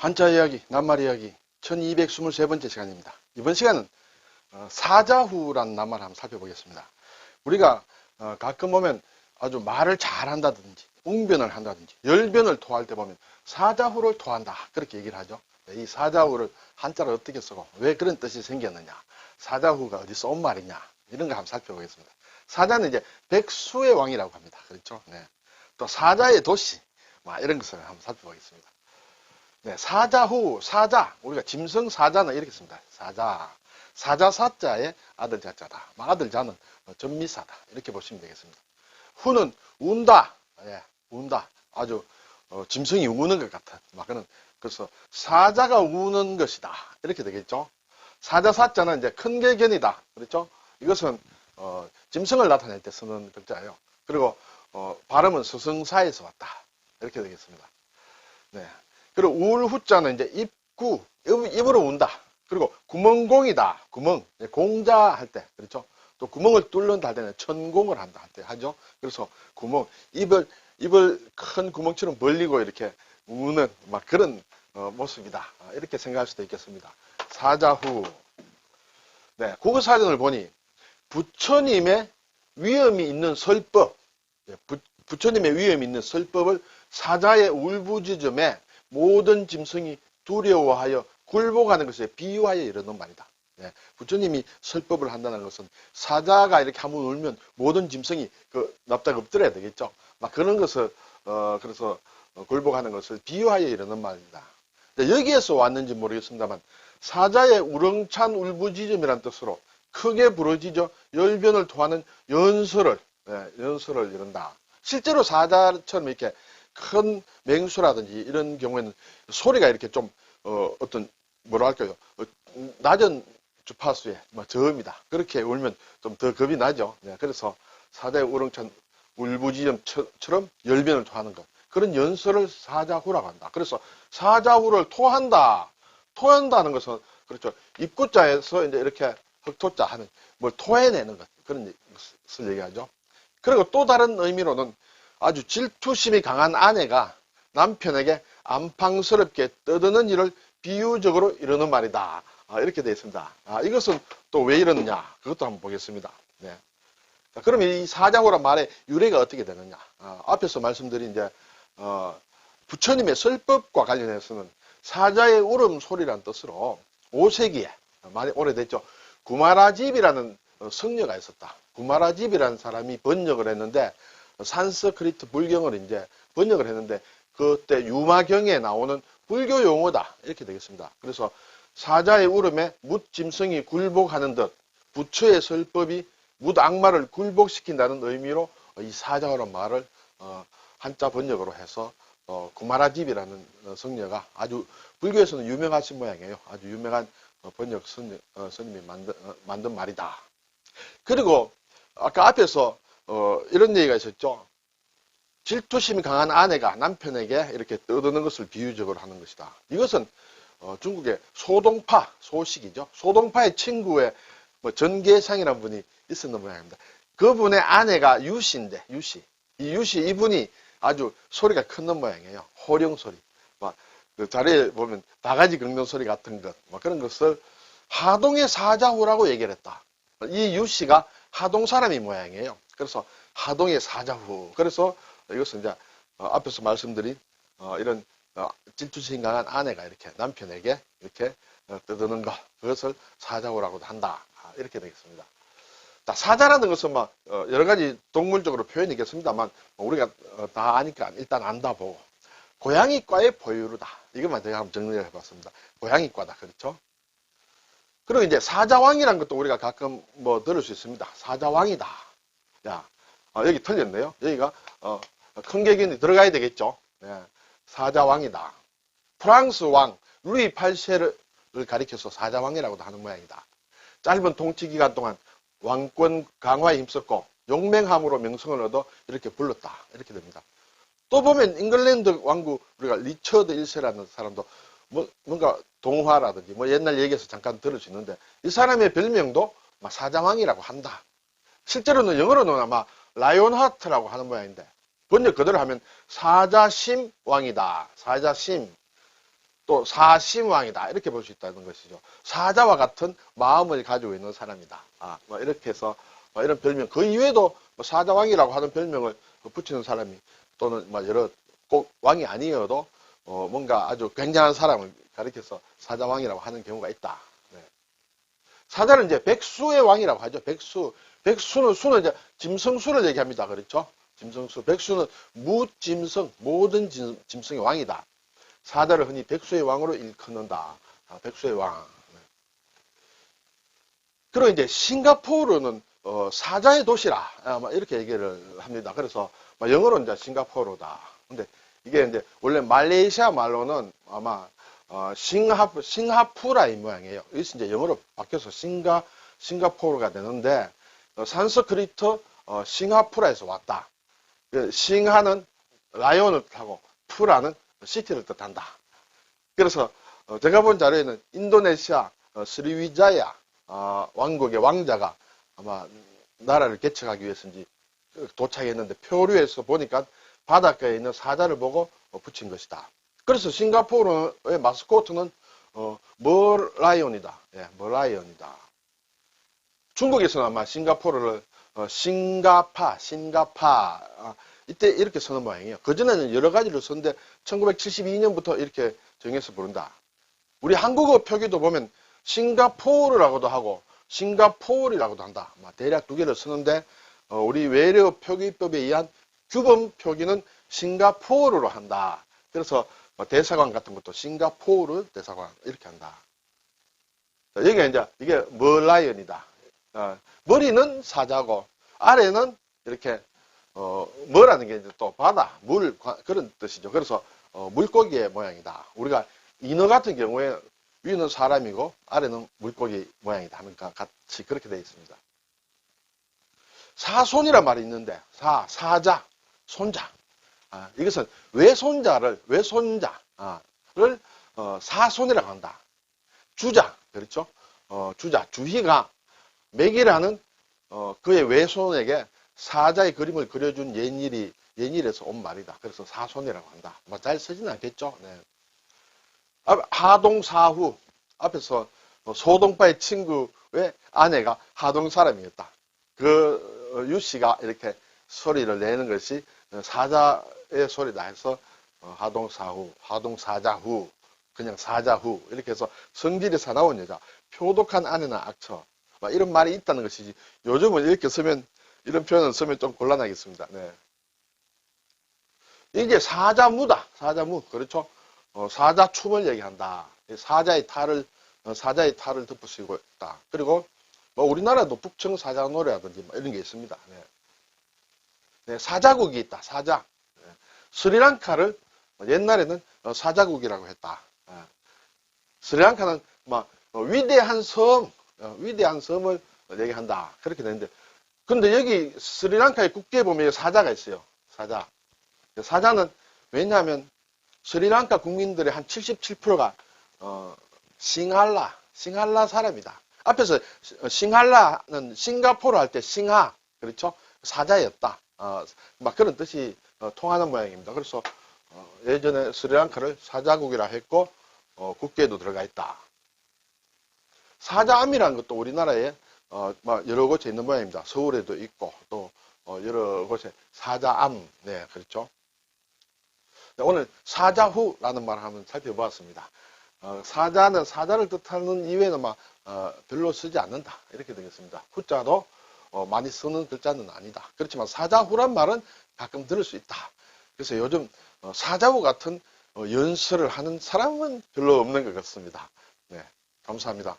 한자 이야기, 낱말 이야기 1223번째 시간입니다. 이번 시간은 어, 사자후란 낱말을 한번 살펴보겠습니다. 우리가 어, 가끔 보면 아주 말을 잘한다든지 웅변을 한다든지 열변을 토할 때 보면 사자후를 토한다 그렇게 얘기를 하죠. 네, 이 사자후를 한자를 어떻게 쓰고 왜 그런 뜻이 생겼느냐 사자후가 어디서 온 말이냐 이런 거 한번 살펴보겠습니다. 사자는 이제 백수의 왕이라고 합니다. 그렇죠? 네. 또 사자의 도시 막 이런 것을 한번 살펴보겠습니다. 네, 사자후, 사자. 우리가 짐승 사자는 이렇게 씁니다. 사자. 사자 사자의 아들 자자다. 막 아들 자는 전미사다. 이렇게 보시면 되겠습니다. 후는 운다. 예, 운다. 아주 어, 짐승이 우는 것 같은. 막 그런 그래서 사자가 우는 것이다. 이렇게 되겠죠. 사자 사자는 이제 큰 개견이다. 그렇죠? 이것은 어, 짐승을 나타낼 때 쓰는 글자예요. 그리고 어, 발음은 스승사에서 왔다. 이렇게 되겠습니다. 네. 그리고 울 후자는 이제 입구, 입, 입으로 운다. 그리고 구멍공이다. 구멍. 네, 공자 할 때. 그렇죠? 또 구멍을 뚫는다 할 때는 천공을 한다 할 때 하죠. 그래서 구멍, 입을, 입을 큰 구멍처럼 벌리고 이렇게 우는 막 그런 어, 모습이다. 아, 이렇게 생각할 수도 있겠습니다. 사자후. 네. 국어사전을 보니 부처님의 위험이 있는 설법, 예, 부, 부처님의 위험이 있는 설법을 사자의 울부짖음에 모든 짐승이 두려워하여 굴복하는 것에 비유하여 이르는 말이다. 예, 부처님이 설법을 한다는 것은 사자가 이렇게 한번 울면 모든 짐승이 그 납작 엎드려야 되겠죠. 막 그런 것을 어, 그래서 어, 굴복하는 것을 비유하여 이르는 말입니다. 여기에서 왔는지 모르겠습니다만 사자의 우렁찬 울부짖음이란 뜻으로 크게 부러지죠 열변을 토하는 연설을 예, 연설을 이룬다. 실제로 사자처럼 이렇게 큰 맹수라든지 이런 경우에는 소리가 이렇게 좀 어, 떤 뭐라 할까요? 어, 낮은 주파수의 뭐 저음이다. 그렇게 울면 좀 더 겁이 나죠. 네, 그래서 사자의 우렁찬 울부짖음처럼 열변을 토하는 것. 그런 연설을 사자후라고 한다. 그래서 사자후를 토한다. 토한다는 것은 그렇죠. 입구자에서 이제 이렇게 흑토자 하는 뭘 토해내는 것 그런 것을 얘기하죠. 그리고 또 다른 의미로는 아주 질투심이 강한 아내가 남편에게 안팡스럽게 떠드는 일을 비유적으로 이러는 말이다. 아, 이렇게 되어 있습니다. 아, 이것은 또 왜 이러느냐? 그것도 한번 보겠습니다. 네. 자, 그럼 이 사자고란 말의 유래가 어떻게 되느냐? 아, 앞에서 말씀드린 이제 어, 부처님의 설법과 관련해서는 사자의 울음소리란 뜻으로 5세기에 많이 오래됐죠. 구마라집이라는 성녀가 있었다. 구마라집이라는 사람이 번역을 했는데 산스크리트 불경을 이제 번역을 했는데 그때 유마경에 나오는 불교 용어다 이렇게 되겠습니다. 그래서 사자의 울음에 묻 짐승이 굴복하는 듯 부처의 설법이 묻 악마를 굴복시킨다는 의미로 이 사자라는 말을 어, 한자 번역으로 해서 어, 구마라집이라는 어, 성녀가 아주 불교에서는 유명하신 모양이에요. 아주 유명한 어, 번역 선, 어, 스님이 만든, 어, 만든 말이다. 그리고 아까 앞에서 어, 이런 얘기가 있었죠. 질투심이 강한 아내가 남편에게 이렇게 떠드는 것을 비유적으로 하는 것이다. 이것은 어, 중국의 소동파, 소식이죠. 소동파의 친구의 뭐 전계상이라는 분이 있었는 모양입니다. 그분의 아내가 유씨인데, 유씨. 이 유씨, 이분이 아주 소리가 큰 모양이에요. 호령 소리. 막 그 자리에 보면 바가지 긁는 소리 같은 것, 막 그런 것을 하동의 사자후라고 얘기를 했다. 이 유씨가 하동 사람이 모양이에요. 그래서 하동의 사자후. 그래서 이것은 이제 어, 앞에서 말씀드린 어, 이런 어, 질투심 강한 아내가 이렇게 남편에게 이렇게 떠드는 것 그것을 사자후라고도 한다. 아, 이렇게 되겠습니다. 자, 사자라는 것은 막 여러 가지 동물적으로 표현이 있겠습니다만 뭐 우리가 다 아니까 일단 안다 보고 고양이과의 포유류다. 이것만 제가 한번 정리를 해봤습니다. 고양이과다. 그렇죠? 그리고 이제 사자왕이라는 것도 우리가 가끔 뭐 들을 수 있습니다. 사자왕이다. 야, 어, 여기 틀렸네요. 여기가 어, 큰 개견이 들어가야 되겠죠. 예, 사자왕이다. 프랑스 왕 루이 8세를 가리켜서 사자왕이라고도 하는 모양이다. 짧은 통치 기간 동안 왕권 강화에 힘썼고 용맹함으로 명성을 얻어 이렇게 불렀다. 이렇게 됩니다. 또 보면 잉글랜드 왕국 우리가 리처드 1세라는 사람도 뭐 뭔가 동화라든지 뭐 옛날 얘기에서 잠깐 들을 수 있는데 이 사람의 별명도 사자왕이라고 한다. 실제로는 영어로는 아마 라이온 하트라고 하는 모양인데 번역 그대로 하면 사자심 왕이다. 사자심. 또 사심 왕이다 이렇게 볼 수 있다는 것이죠. 사자와 같은 마음을 가지고 있는 사람이다. 아, 뭐 이렇게 해서 뭐 이런 별명 그 이외에도 뭐 사자왕이라고 하는 별명을 붙이는 사람이 또는 뭐 여러 꼭 왕이 아니어도 어, 뭔가 아주 굉장한 사람을 가리켜서 사자왕이라고 하는 경우가 있다. 네. 사자는 이제 백수의 왕이라고 하죠. 백수. 백수는 수는 이제 짐승수를 얘기합니다. 그렇죠? 짐승수. 백수는 무짐승, 모든 짐, 짐승의 왕이다. 사자를 흔히 백수의 왕으로 일컫는다. 아, 백수의 왕. 네. 그리고 이제 싱가포르는 어, 사자의 도시라 아, 막 이렇게 얘기를 합니다. 그래서 막 영어로 이제 싱가포르다. 근데 이게 이제 원래 말레이시아 말로는 아마 어, 싱하프 싱하푸라 이 모양이에요. 이것이 이제 영어로 바뀌어서 싱가 싱가포르가 되는데 어, 산스크리트 어, 싱하푸라에서 왔다. 그 싱하는 라이온을 뜻하고 푸라는 시티를 뜻한다. 그래서 어, 제가 본 자료에는 인도네시아 어, 스리위자야 어, 왕국의 왕자가 아마 나라를 개척하기 위해서인지 도착했는데 표류에서 보니까 바닷가에 있는 사자를 보고 어, 붙인 것이다. 그래서 싱가포르의 마스코트는 어, 머라이온이다. 예, 머라이온이다. 중국에서는 아마 싱가포르를 어, 싱가파, 싱가파 아, 이때 이렇게 쓰는 모양이에요. 그전에는 여러 가지로 썼는데 1972년부터 이렇게 정해서 부른다. 우리 한국어 표기도 보면 싱가포르라고도 하고 싱가포르라고도 한다. 대략 두 개를 쓰는데 어, 우리 외래어 표기법에 의한 규범 표기는 싱가포르로 한다. 그래서 뭐 대사관 같은 것도 싱가포르 대사관 이렇게 한다. 자, 여기가 이제 이게 머라이언이다. 어, 머리는 사자고 아래는 이렇게 어, 뭐라는 게 이제 또 바다, 물 그런 뜻이죠. 그래서 어, 물고기의 모양이다. 우리가 인어 같은 경우에 위는 사람이고 아래는 물고기 모양이다 것 같이 그렇게 되어 있습니다. 사손이란 말이 있는데 사, 사자, 손자. 아, 이것은 외손자를 외손자를 어, 사손이라고 한다. 주자 그렇죠? 어, 주자 주희가 맥이라는 어, 그의 외손에게 사자의 그림을 그려준 옛일이 옛일에서 온 말이다. 그래서 사손이라고 한다. 뭐 잘 쓰지는 않겠죠. 네. 앞- 하동사후 앞에서 어, 소동파의 친구의 아내가 하동 사람이었다. 그 어, 유씨가 이렇게 소리를 내는 것이 어, 사자의 소리다 해서 어, 하동사후, 하동사자후, 그냥 사자후 이렇게 해서 성질이 사나운 여자, 표독한 아내나 악처 막 이런 말이 있다는 것이지 요즘은 이렇게 쓰면 이런 표현을 쓰면 좀 곤란하겠습니다. 네. 이게 사자무다. 사자무. 그렇죠? 어, 사자춤을 얘기한다. 이 사자의 탈을, 어, 사자의 탈을 덮으시고 있다. 그리고, 뭐, 우리나라도 북청 사자 노래라든지 뭐 이런 게 있습니다. 네. 네, 사자국이 있다. 사자. 네. 스리랑카를 옛날에는 어, 사자국이라고 했다. 네. 스리랑카는 막 어, 위대한 섬, 어, 위대한 섬을 얘기한다. 그렇게 되는데, 근데 여기 스리랑카의 국기에 보면 사자가 있어요. 사자. 사자는 왜냐하면 스리랑카 국민들의 한 77%가 어, 싱할라, 싱할라 사람이다. 앞에서 싱할라는 싱가포르 할 때 싱하, 그렇죠? 사자였다. 어, 막 그런 뜻이 어, 통하는 모양입니다. 그래서 어, 예전에 스리랑카를 사자국이라 했고 어, 국계에도 들어가 있다. 사자암이라는 것도 우리나라에 어, 막 여러 곳에 있는 모양입니다. 서울에도 있고 또 어, 여러 곳에 사자암, 네 그렇죠. 네, 오늘 사자후라는 말을 한번 살펴보았습니다. 어, 사자는 사자를 뜻하는 이외에는 막 어, 별로 쓰지 않는다 이렇게 되겠습니다. 후자도 어, 많이 쓰는 글자는 아니다. 그렇지만 사자후란 말은 가끔 들을 수 있다. 그래서 요즘 어, 사자후 같은 어, 연설을 하는 사람은 별로 없는 것 같습니다. 네, 감사합니다.